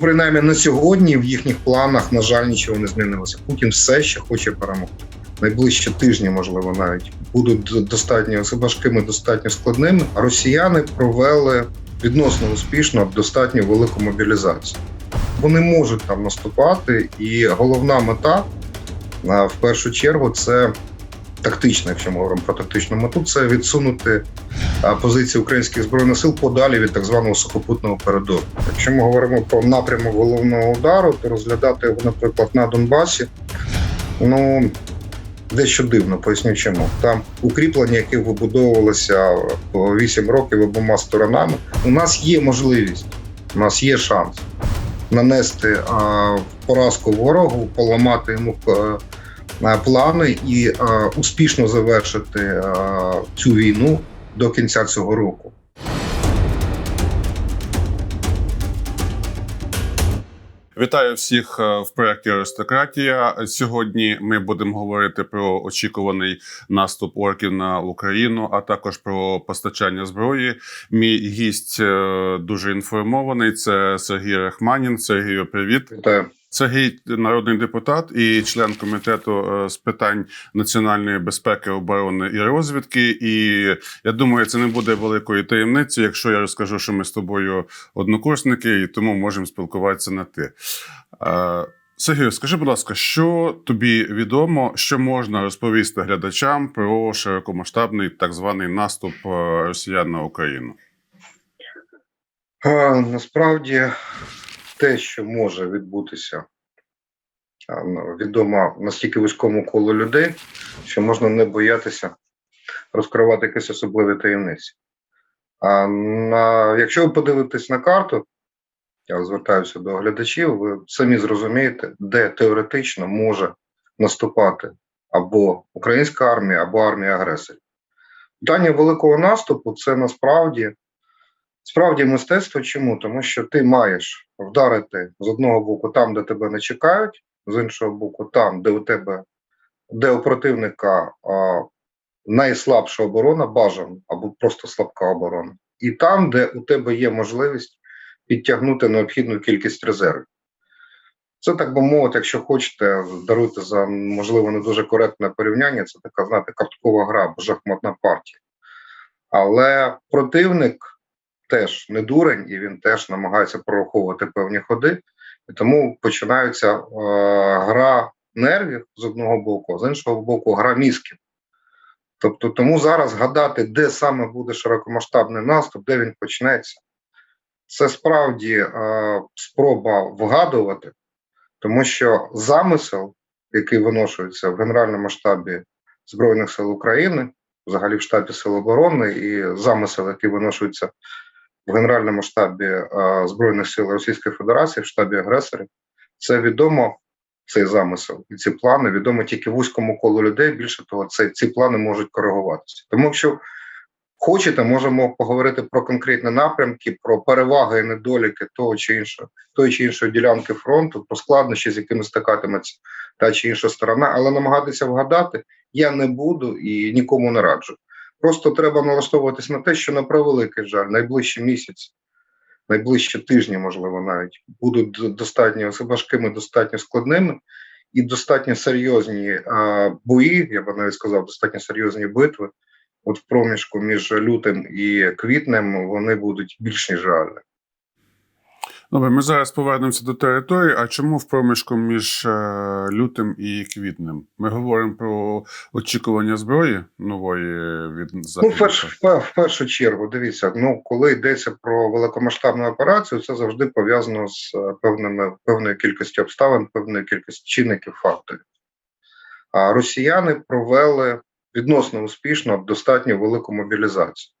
Принаймні на сьогодні в їхніх планах, на жаль, нічого не змінилося. Путін все ще хоче перемогти. Найближчі тижні, можливо, навіть будуть достатньо важкими, достатньо складними. Росіяни провели відносно успішно достатньо велику мобілізацію. Вони можуть там наступати, і головна мета в першу чергу це тактична, якщо ми говоримо про тактичну мету, це відсунути позиції українських збройних сил подалі від так званого сухопутного коридору. Якщо ми говоримо про напрямок головного удару, то розглядати його, наприклад, на Донбасі, ну дещо дивно, поясню чому. Там укріплення, яке вибудовувалося по 8 років обома сторонами. У нас є можливість, у нас є шанс нанести поразку ворогу, поламати йому е, плани і е, успішно завершити е, цю війну до кінця цього року. Вітаю всіх е, в проєкті Аристократія. Сьогодні ми будемо говорити про очікуваний наступ орків на Україну, а також про постачання зброї. Мій гість е, дуже інформований. Це Сергій Рахманін. Сергію, привіт. Вітаю. Сергій народний депутат і член комітету е, з питань національної безпеки, оборони і розвідки. І я думаю, це не буде великої таємниці, якщо я розкажу, що ми з тобою однокурсники, і тому можемо спілкуватися на ти. Е, Сергію, скажи, будь ласка, що тобі відомо, що можна розповісти глядачам про широкомасштабний так званий наступ е, росіян на Україну? Насправді те, що може відбутися, відомо настільки вузькому колу людей, що можна не боятися розкривати якісь особливі таємниці. А на, якщо ви подивитесь на карту, я звертаюся до глядачів, ви самі зрозумієте, де теоретично може наступати або українська армія, або армія агресорів. Питання великого наступу це насправді Справді мистецтво чому? Тому що ти маєш вдарити з одного боку там, де тебе не чекають, з іншого боку, там, де у тебе, де у противника а, найслабша оборона, бажана або просто слабка оборона, і там, де у тебе є можливість підтягнути необхідну кількість резервів. Це так би мовити, якщо хочете, даруйте за можливо не дуже коректне порівняння. Це така, знаєте, карткова гра або шахматна партія. Але противник теж не дурень, і він теж намагається прораховувати певні ходи. І тому починається е, гра нервів з одного боку, з іншого боку, гра мізків. Тобто, тому зараз гадати, де саме буде широкомасштабний наступ, де він почнеться, це справді е, спроба вгадувати, тому що замисел, який виношується в Генеральному штабі Збройних сил України, взагалі в штабі Сил оборони, і замисел, який виношується в Генеральному штабі е, Збройних сил Російської Федерації, в штабі агресорів, це відомо цей замисел і ці плани відомо тільки вузькому колу людей. Більше того, це ці плани можуть коригуватися. Тому, якщо хочете, можемо поговорити про конкретні напрямки, про переваги і недоліки того чи іншого, тої чи іншої ділянки фронту, про складнощі, з якими стикатиметься та чи інша сторона, але намагатися вгадати я не буду і нікому не раджу. Просто треба налаштовуватись на те, що на превеликий жаль, найближчі місяці, найближчі тижні, можливо, навіть будуть достатньо важкими, достатньо складними і достатньо серйозні а, бої, я би навіть сказав, достатньо серйозні битви. От в проміжку між лютим і квітнем вони будуть більш ніж реальні. Добре, ми зараз повернемося до території. А чому в проміжку між е, лютим і квітнем? Ми говоримо про очікування зброї нової від Ну, перш, в, першу чергу, дивіться, ну коли йдеться про великомасштабну операцію, це завжди пов'язано з е, певними певною кількістю обставин, певною кількістю чинників факторів. А росіяни провели відносно успішно достатньо велику мобілізацію.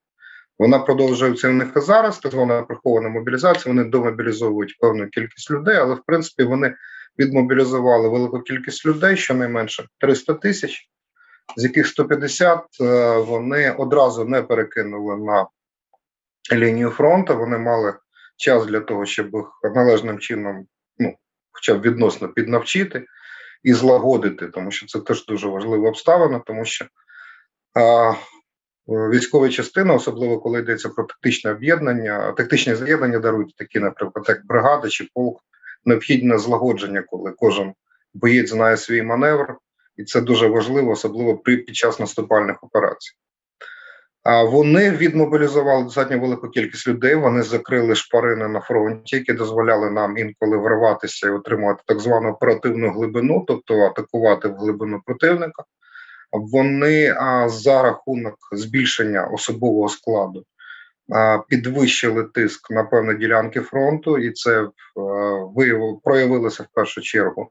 Вона продовжується в них і зараз, так звана прихована мобілізація. Вони домобілізовують певну кількість людей, але в принципі вони відмобілізували велику кількість людей, щонайменше 300 тисяч, з яких 150 е, вони одразу не перекинули на лінію фронту. Вони мали час для того, щоб їх належним чином, ну хоча б відносно піднавчити і злагодити, тому що це теж дуже важлива обставина, тому що а, військові частини, особливо коли йдеться про тактичне об'єднання, тактичні з'єднання дарують такі, наприклад, як бригада чи полк, необхідне злагодження, коли кожен боєць знає свій маневр, і це дуже важливо, особливо при під час наступальних операцій. А вони відмобілізували достатньо велику кількість людей. Вони закрили шпарини на фронті, які дозволяли нам інколи вриватися і отримувати так звану оперативну глибину, тобто атакувати в глибину противника. Вони за рахунок збільшення особового складу підвищили тиск на певні ділянки фронту, і це е, виявило проявилося в першу чергу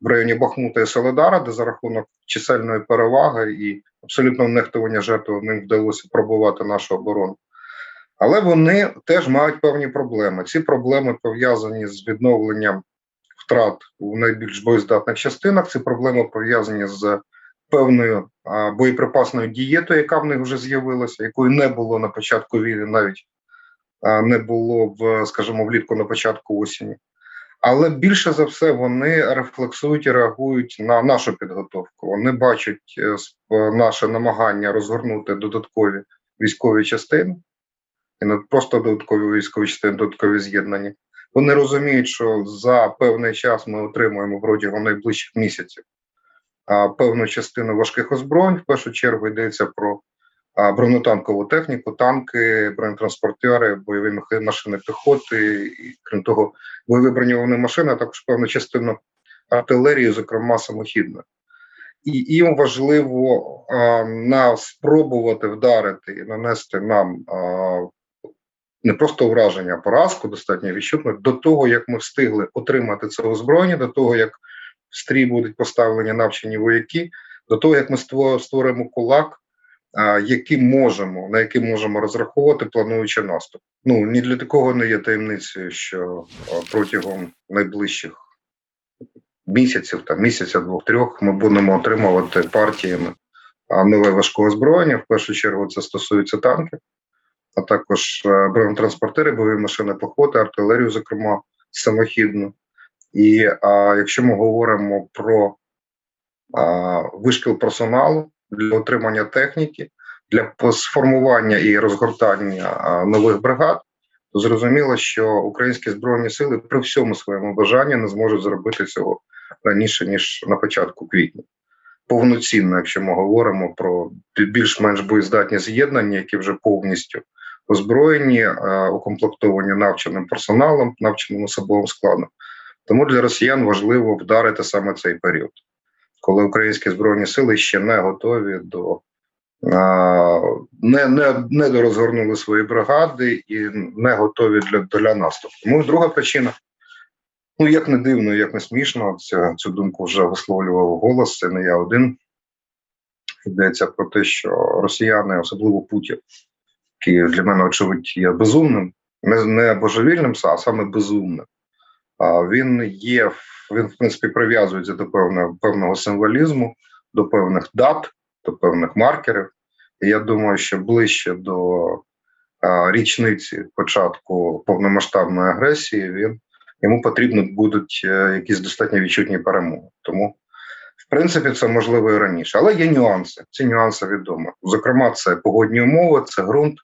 в районі Бахмута і Соледара, де за рахунок чисельної переваги і абсолютно нехтування жертв ним вдалося пробувати нашу оборону. Але вони теж мають певні проблеми. Ці проблеми пов'язані з відновленням втрат у найбільш боєздатних частинах. Ці проблеми пов'язані з певною боєприпасною дієтою, яка в них вже з'явилася, якої не було на початку війни, навіть не було в, скажімо, влітку на початку осені. Але більше за все вони рефлексують і реагують на нашу підготовку. Вони бачать е, наше намагання розгорнути додаткові військові частини, і не просто додаткові військові частини, додаткові з'єднання. Вони розуміють, що за певний час ми отримуємо протягом найближчих місяців певну частину важких озброєнь. В першу чергу йдеться про бронетанкову техніку, танки, бронетранспортери, бойові машини піхоти, і крім того, бойові броньовані машини, а також певну частину артилерії, зокрема самохідної. І їм важливо а, на спробувати вдарити і нанести нам а, не просто враження, а поразку достатньо відчутно до того, як ми встигли отримати це озброєння, до того як стрій будуть поставлені навчені вояки, до того як ми ство- створимо кулак, який можемо, на який можемо розраховувати, плануючи наступ. Ну ні для такого не є таємницею, що протягом найближчих місяців, там місяця, двох-трьох, ми будемо отримувати партіями нове важке озброєння. В першу чергу це стосується танків, а також е, бронетранспортери, бойові машини піхоти, артилерію, зокрема самохідну. І а, якщо ми говоримо про а, вишкіл персоналу для отримання техніки, для сформування і розгортання а, нових бригад, то зрозуміло, що українські збройні сили при всьому своєму бажанні не зможуть зробити цього раніше ніж на початку квітня. Повноцінно, якщо ми говоримо про більш-менш боєздатні з'єднання, які вже повністю озброєні, укомплектовані навченим персоналом, навченим особовим складом. Тому для росіян важливо вдарити саме цей період, коли українські збройні сили ще не готові до не, не, не дорозгорнули свої бригади і не готові для, для наступу. Тому друга причина. Ну, як не дивно, як не смішно, цю, цю думку вже висловлював голос, це не я один. Йдеться про те, що росіяни, особливо Путін, який для мене, очевидь, є безумним, не, не божевільним, а саме безумним. Він є, він, в принципі, прив'язується до певного, певного символізму, до певних дат, до певних маркерів. І я думаю, що ближче до річниці початку повномасштабної агресії він йому потрібно будуть е, якісь достатньо відчутні перемоги. Тому, в принципі, це можливо і раніше. Але є нюанси. Ці нюанси відомі. Зокрема, це погодні умови, це ґрунт.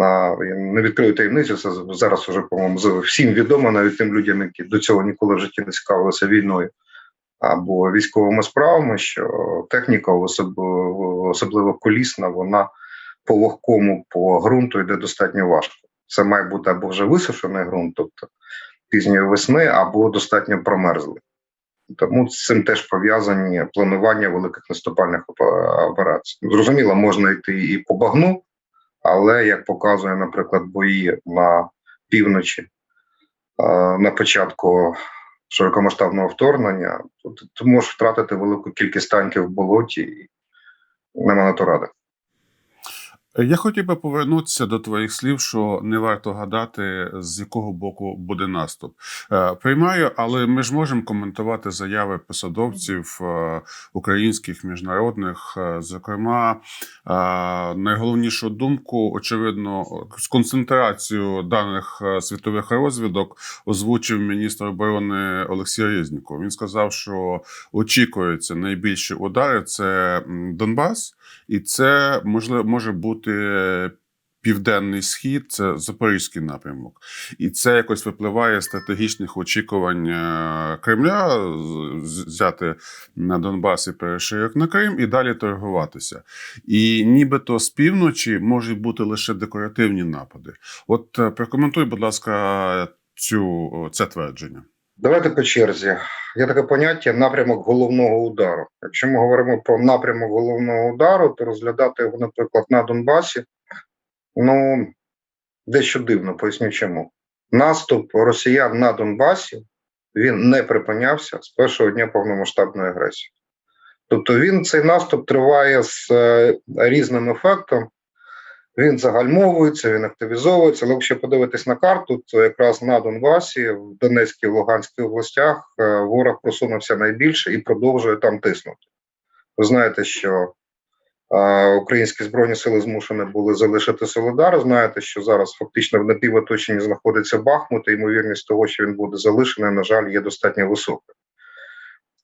А, я не відкрию таємницю, це зараз вже, по-моєму, всім відомо, навіть тим людям, які до цього ніколи в житті не цікавилися війною або військовими справами, що техніка, особливо, особливо колісна, вона по вогкому, по ґрунту йде достатньо важко. Це має бути або вже висушений ґрунт, тобто пізньої весни, або достатньо промерзлий. Тому з цим теж пов'язані планування великих наступальних операцій. Зрозуміло, можна йти і по багну, але як показує, наприклад, бої на півночі е, на початку широкомасштабного вторгнення, то ти, можеш втратити велику кількість танків в болоті, і нема на то ради. Я хотів би повернутися до твоїх слів, що не варто гадати, з якого боку буде наступ. Е, Приймаю, але ми ж можемо коментувати заяви посадовців е, українських міжнародних. Е, Зокрема, найголовнішу думку, очевидно, з концентрацією даних світових розвідок озвучив міністр оборони Олексій Резніков. Він сказав, що очікуються найбільші удари це Донбас, і це може бути бути е, південний схід, це Запорізький напрямок, і це якось випливає з стратегічних очікувань е, Кремля взяти на Донбас і перешийок на Крим і далі торгуватися. І нібито з півночі можуть бути лише декоративні напади. От е, прокоментуй, будь ласка, цю це твердження. Давайте по черзі. Є таке поняття напрямок головного удару. Якщо ми говоримо про напрямок головного удару, то розглядати його, наприклад, на Донбасі, ну дещо дивно, поясню чому. Наступ росіян на Донбасі він не припинявся з першого дня повномасштабної агресії. Тобто він цей наступ триває з е, різним ефектом. Він загальмовується, він активізовується. Але якщо подивитись на карту, то якраз на Донбасі, в Донецькій Луганській областях, е, ворог просунувся найбільше і продовжує там тиснути. Ви знаєте, що е, українські збройні сили змушені були залишити Солидар. Знаєте, що зараз фактично в напівоточенні знаходиться Бахмут, і ймовірність того, що він буде залишений, на жаль, є достатньо високою.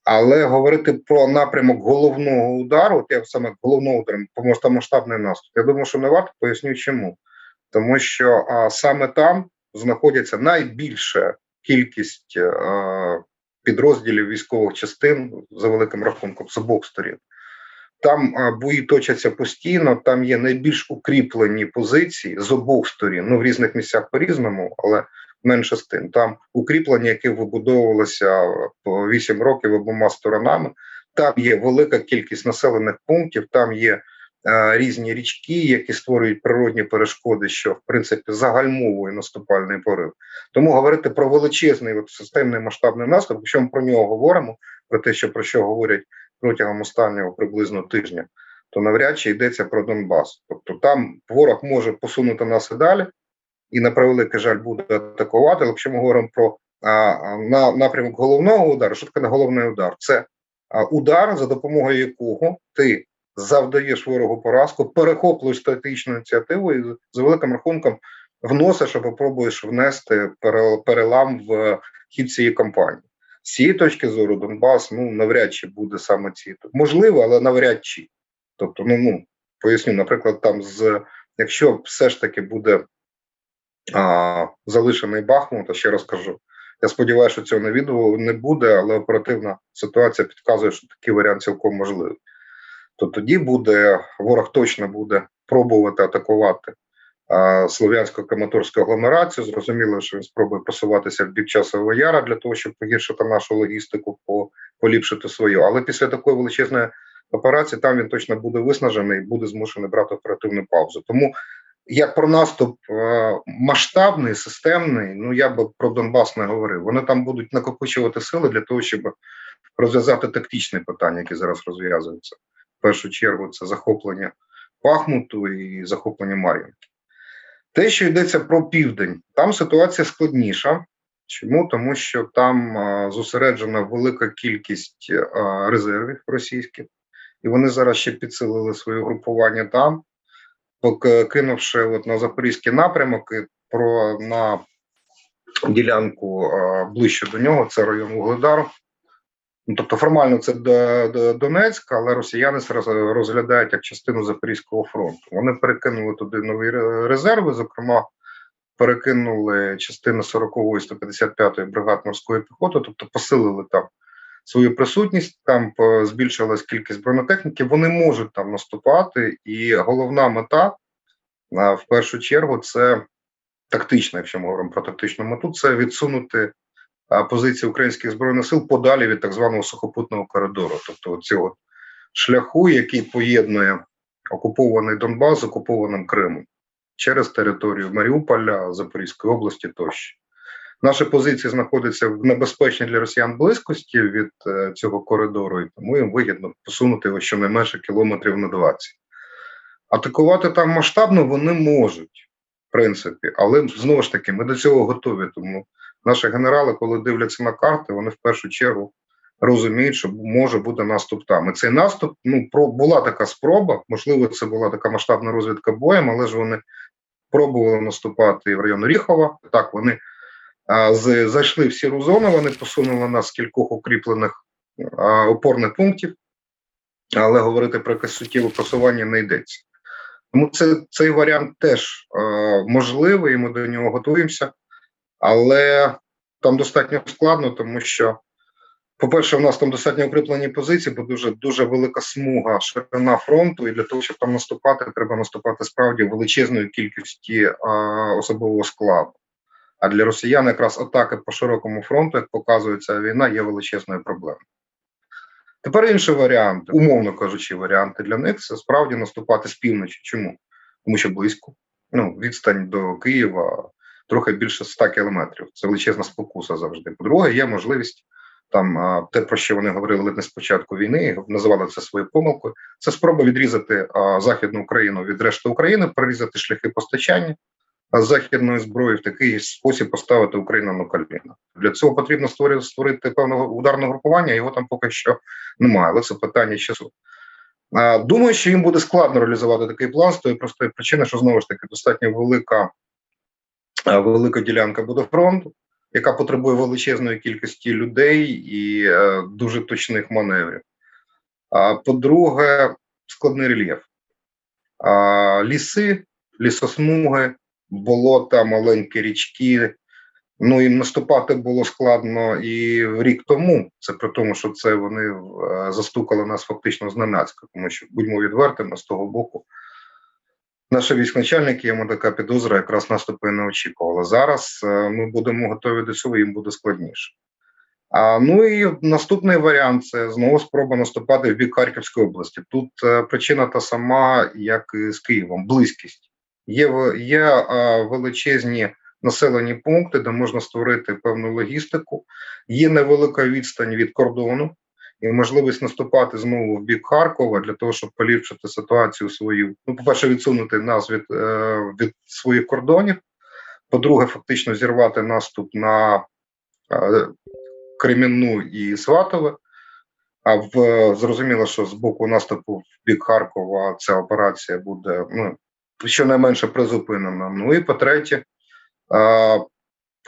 Але говорити про напрямок головного удару, от я саме головного удару, повномасштабний наступ, я думаю, що не варто поясню чому. Тому що а, саме там знаходиться найбільша кількість а, підрозділів військових частин за великим рахунком з обох сторін. Там бої точаться постійно, там є найбільш укріплені позиції з обох сторін, ну в різних місцях по-різному, але менше з тим. Там укріплення, які вибудовувалися по 8 років обома сторонами. Там є велика кількість населених пунктів, там є е, різні річки, які створюють природні перешкоди, що в принципі загальмовує наступальний порив. Тому говорити про величезний от, системний масштабний наступ, якщо ми про нього говоримо, про те, що про що говорять протягом останнього приблизно тижня, то навряд чи йдеться про Донбас. Тобто там ворог може посунути нас і далі, і на превеликий жаль буде атакувати. Але якщо ми говоримо про на напрямок головного удару, що таке головний удар? Це удар, за допомогою якого ти завдаєш ворогу поразку, перехоплюєш стратегічну ініціативу і за великим рахунком вносиш або пробуєш внести перелам в хід цієї кампанії. З цієї точки зору Донбас ну навряд чи буде саме ці можливо, але навряд чи. Тобто, ну ну поясню, наприклад, там з якщо все ж таки буде а, залишений Бахмут, а ще раз кажу. Я сподіваюся, що цього не відео не буде, але оперативна ситуація підказує, що такий варіант цілком можливий. То тоді буде ворог точно буде пробувати атакувати а, слов'янсько краматорську агломерацію. Зрозуміло, що він спробує просуватися в бік часового яра для того, щоб погіршити нашу логістику, по, поліпшити свою. Але після такої величезної операції там він точно буде виснажений і буде змушений брати оперативну паузу. Тому як про наступ е, масштабний, системний, ну я би про Донбас не говорив. Вони там будуть накопичувати сили для того, щоб розв'язати тактичні питання, які зараз розв'язуються. В першу чергу це захоплення Бахмуту і захоплення Мар'їнки. Те, що йдеться про південь, там ситуація складніша. Чому? Тому що там е, зосереджена велика кількість е, резервів російських, і вони зараз ще підсилили своє групування там кинувши от на запорізький напрямок і про на ділянку а, ближче до нього, це район Вугледару. Ну, тобто формально це Д- Д- Донецьк, але росіяни розглядають як частину Запорізького фронту. Вони перекинули туди нові резерви, зокрема, перекинули частину 40-ї 155-ї бригад морської піхоти, тобто посилили там свою присутність, там е, збільшилась кількість бронетехніки. Вони можуть там наступати, і головна мета в першу чергу це тактична, якщо ми говоримо про тактичну мету, це відсунути позиції українських збройних сил подалі від так званого сухопутного коридору, тобто цього шляху, який поєднує окупований Донбас з окупованим Кримом через територію Маріуполя, Запорізької області тощо. Наші позиції знаходяться в небезпечній для росіян близькості від е, цього коридору, і тому їм вигідно посунути його щонайменше кілометрів на 20. Атакувати там масштабно вони можуть, в принципі, але знову ж таки, ми до цього готові. Тому наші генерали, коли дивляться на карти, вони в першу чергу розуміють, що може бути наступ там. І цей наступ ну про була така спроба. Можливо, це була така масштабна розвідка боєм, але ж вони пробували наступати в район Ріхова. Так вони зайшли в сіру зону. Вони посунули нас з кількох укріплених опорних пунктів, але говорити про якесь суттєве просування не йдеться. Тому це, цей варіант теж можливий, і ми до нього готуємося, але там достатньо складно, тому що, по-перше, у нас там достатньо укріплені позиції, бо дуже дуже велика смуга, ширина фронту, і для того, щоб там наступати, треба наступати справді величезною кількості е, особового складу. А для росіян якраз атаки по широкому фронту, як показує ця війна, є величезною проблемою. Тепер інший варіант, умовно кажучи, варіанти для них це справді наступати з півночі. Чому? Тому що близько. Ну, відстань до Києва трохи більше 100 кілометрів. Це величезна спокуса завжди. По-друге, є можливість там те, про що вони говорили не з початку війни, називали це своєю помилкою. Це спроба відрізати а, західну Україну від решти України, перерізати шляхи постачання західної зброї в такий спосіб поставити Україну на коліна. Для цього потрібно створити створити певне ударне групування. Його там поки що немає, але це питання часу. Думаю, що їм буде складно реалізувати такий план з тої простої причини, що знову ж таки достатньо велика, велика ділянка буде фронту, яка потребує величезної кількості людей і е, дуже точних маневрів. По-друге, складний рельєф. Ліси, лісосмуги, болота, маленькі річки. Ну їм наступати було складно і рік тому. Це при тому, що це вони е, застукали нас фактично зненацька, тому що будьмо відвертими з того боку. Наші військначальники, йому така підозра, якраз наступи не очікували. Зараз е, ми будемо готові до цього, їм буде складніше. А ну і наступний варіант це знову спроба наступати в бік Харківської області. Тут е, причина та сама, як і з Києвом, близькість. Є, є величезні населені пункти, де можна створити певну логістику. Є невелика відстань від кордону і можливість наступати знову в бік Харкова для того, щоб поліпшити ситуацію свою. Ну, по-перше, відсунути нас від, е, від своїх кордонів. По-друге, фактично зірвати наступ на е, Кремінну і Сватове. А в зрозуміло, що з боку наступу в бік Харкова ця операція буде ну, щонайменше призупинена. Ну і по-третє, е,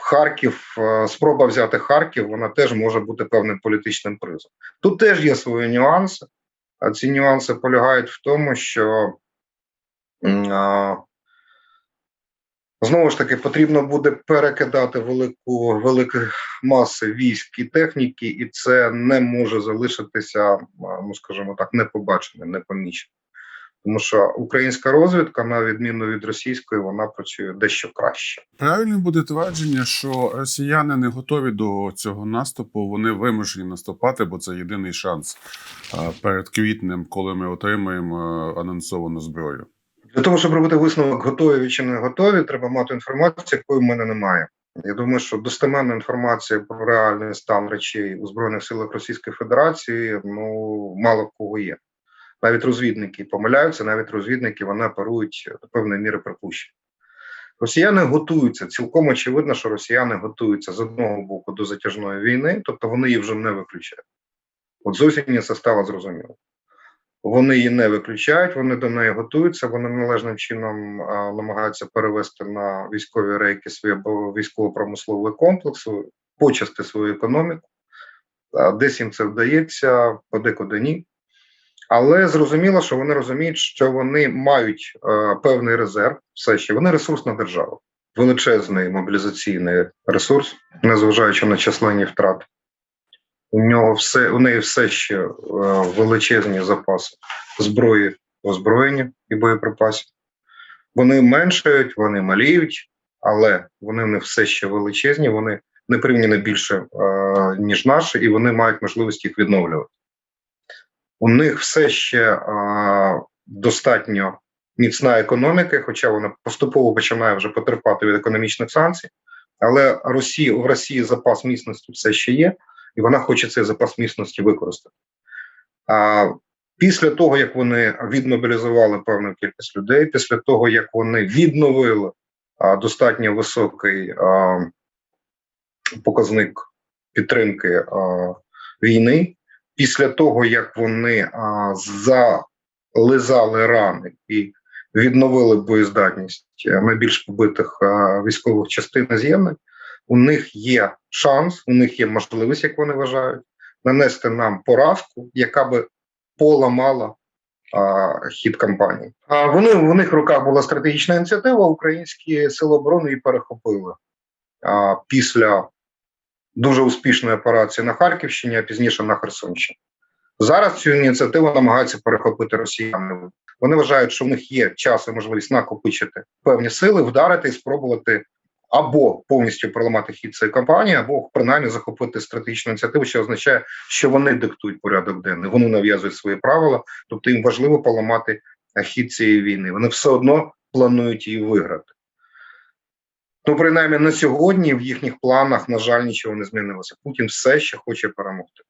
Харків, спроба взяти Харків, вона теж може бути певним політичним призом. Тут теж є свої нюанси. А ці нюанси полягають в тому, що знову ж таки потрібно буде перекидати велику великі маси військ і техніки, і це не може залишитися, ну скажімо так, непобаченим, непоміченим. Тому що українська розвідка, на відміну від російської, вона працює дещо краще. Правильно буде твердження, що росіяни не готові до цього наступу. Вони вимушені наступати, бо це єдиний шанс перед квітнем, коли ми отримаємо анонсовану зброю. Для того, щоб робити висновок, готові чи не готові, треба мати інформацію, якої в мене немає. Я думаю, що достеменна інформація про реальний стан речей у Збройних силах Російської Федерації ну мало в кого є. Навіть розвідники помиляються, навіть розвідники вони оперують до певної міри припущень. Росіяни готуються. Цілком очевидно, що росіяни готуються з одного боку до затяжної війни, тобто вони її вже не виключають. От з осені це стало зрозуміло. Вони її не виключають, вони до неї готуються. Вони належним чином а, намагаються перевести на військові рейки свій військово-промисловий комплекс, почасти свою економіку. А, десь їм це вдається, подекуди ні. Але зрозуміло, що вони розуміють, що вони мають е, певний резерв, все ще вони ресурсна держава, величезний мобілізаційний ресурс, незважаючи на численні втрати. У нього все у неї все ще е, величезні запаси зброї, озброєння і боєприпасів. Вони меншають, вони маліють, але вони не все ще величезні. Вони не порівняно більше е, ніж наші, і вони мають можливість їх відновлювати. У них все ще достатньо міцна економіка, хоча вона поступово починає вже потерпати від економічних санкцій. Але Росія в Росії запас міцності все ще є і вона хоче цей запас міцності використати. А після того, як вони відмобілізували певну кількість людей, після того, як вони відновили а, достатньо високий а, показник підтримки а, війни, після того, як вони а, зализали рани і відновили боєздатність найбільш побитих а, військових частин з'єднань, у них є шанс, у них є можливість, як вони вважають, нанести нам поразку, яка би поламала а, хід кампанії. А вони в них в руках була стратегічна ініціатива. Українські сили оборони її перехопили а, після дуже успішної операції на Харківщині, а пізніше на Херсонщині. Зараз цю ініціативу намагаються перехопити росіяни. Вони вважають, що в них є час і можливість накопичити певні сили, вдарити і спробувати або повністю проламати хід цієї кампанії, або принаймні захопити стратегічну ініціативу, що означає, що вони диктують порядок денний, вони нав'язують свої правила, тобто їм важливо поламати хід цієї війни. Вони все одно планують її виграти. Ну, принаймні на сьогодні в їхніх планах, на жаль, нічого не змінилося. Путін все ще хоче перемогти.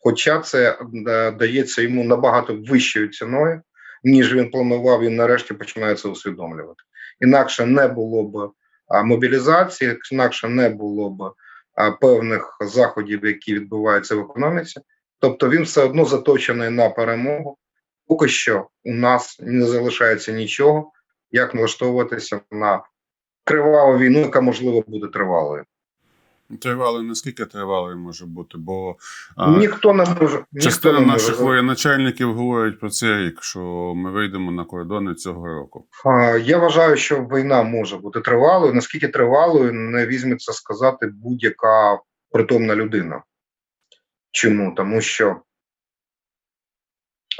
Хоча це е, дається йому набагато вищою ціною, ніж він планував, він нарешті починає це усвідомлювати. Інакше не було б мобілізації, інакше не було б певних заходів, які відбуваються в економіці. Тобто він все одно заточений на перемогу. Поки що у нас не залишається нічого, як налаштовуватися на криваву війну, яка можливо буде тривалою. Тривалий, наскільки тривалий може бути? Бо а, ніхто не може ніхто частина не наших може. воєначальників говорять про це рік, що ми вийдемо на кордони цього року. А, Я вважаю, що війна може бути тривалою. Наскільки тривалою не візьметься сказати будь-яка притомна людина. Чому? Тому що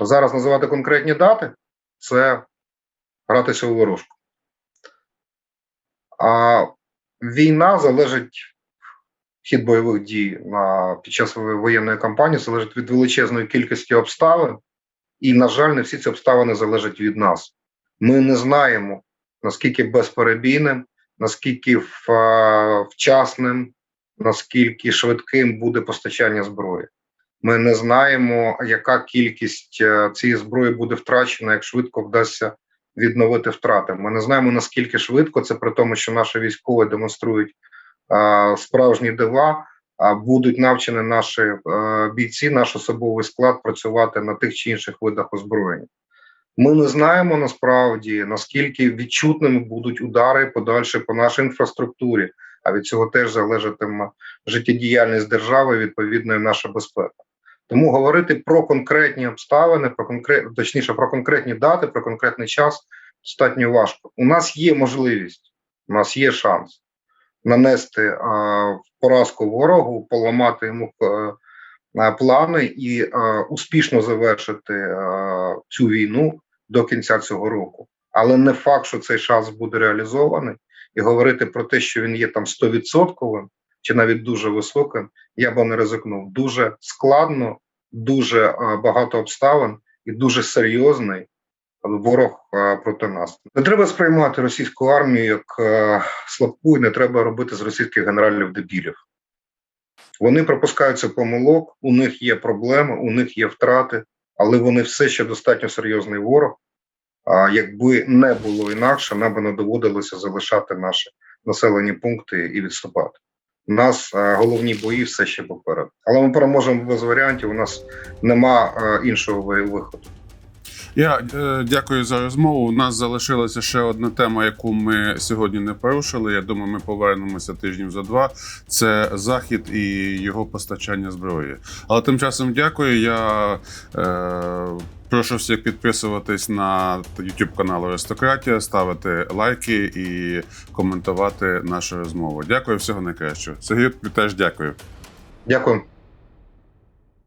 зараз називати конкретні дати це гратися у ворожку. А війна залежить хід бойових дій на під час воєнної кампанії залежить від величезної кількості обставин, і, на жаль, не всі ці обставини залежать від нас. Ми не знаємо наскільки безперебійним, наскільки вчасним, наскільки швидким буде постачання зброї. Ми не знаємо, яка кількість е, цієї зброї буде втрачена, як швидко вдасться відновити втрати. Ми не знаємо наскільки швидко це при тому, що наші військові демонструють е, справжні дива. А будуть навчені наші е, бійці, наш особовий склад працювати на тих чи інших видах озброєння. Ми не знаємо насправді наскільки відчутними будуть удари подальші по нашій інфраструктурі, а від цього теж залежатиме життєдіяльність держави, відповідно, і наша безпека. Тому говорити про конкретні обставини, про конкрет, точніше про конкретні дати, про конкретний час достатньо важко. У нас є можливість, у нас є шанс нанести е, поразку ворогу, поламати йому е, е, плани і е, успішно завершити е, цю війну до кінця цього року. Але не факт, що цей шанс буде реалізований, і говорити про те, що він є там 100% чи навіть дуже високим, я би не ризикнув. Дуже складно, дуже е, багато обставин і дуже серйозний ворог е, проти нас. Не треба сприймати російську армію як е, слабку, і не треба робити з російських генералів дебілів. Вони пропускаються помилок, у них є проблеми, у них є втрати, але вони все ще достатньо серйозний ворог. А якби не було інакше, нам би не доводилося залишати наші населені пункти і відступати. У нас е, головні бої все ще попереду. Але ми переможемо без варіантів. У нас нема е, іншого виходу. Я е, дякую за розмову. У нас залишилася ще одна тема, яку ми сьогодні не порушили. Я думаю, ми повернемося тижнів за два. Це захід і його постачання зброї. Але тим часом дякую. Я е, прошу всіх підписуватись на YouTube канал Аристократія, ставити лайки і коментувати нашу розмову. Дякую, всього найкращого. Сергій, теж дякую. Дякую.